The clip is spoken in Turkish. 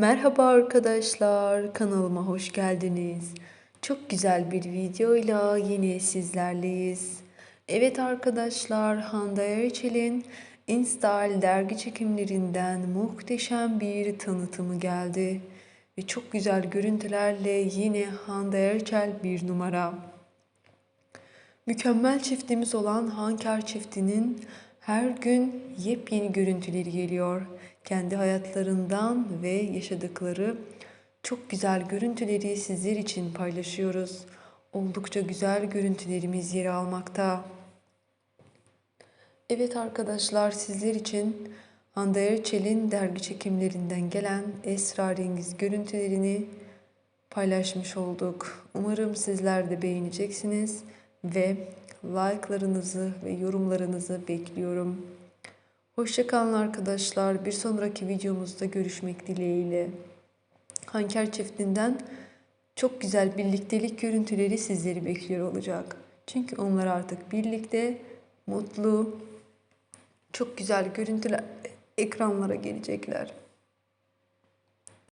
Merhaba arkadaşlar, kanalıma hoş geldiniz. Çok güzel bir videoyla yine sizlerleyiz. Evet arkadaşlar, Hande Erçel'in Install dergi çekimlerinden muhteşem bir tanıtımı geldi. Ve çok güzel görüntülerle yine Hande Erçel bir numara. Mükemmel çiftimiz olan Hanker çiftinin her gün yepyeni görüntüleri geliyor. Kendi hayatlarından ve yaşadıkları çok güzel görüntüleri sizler için paylaşıyoruz. Oldukça güzel görüntülerimiz yer almakta. Evet arkadaşlar sizler için Hande Erçel'in dergi çekimlerinden gelen esrarengiz görüntülerini paylaşmış olduk. Umarım sizler de beğeneceksiniz ve like'larınızı ve yorumlarınızı bekliyorum. Hoşçakalın arkadaşlar. Bir sonraki videomuzda görüşmek dileğiyle. Hanker çiftinden çok güzel birliktelik görüntüleri sizleri bekliyor olacak. Çünkü onlar artık birlikte mutlu, çok güzel görüntüler ekranlara gelecekler.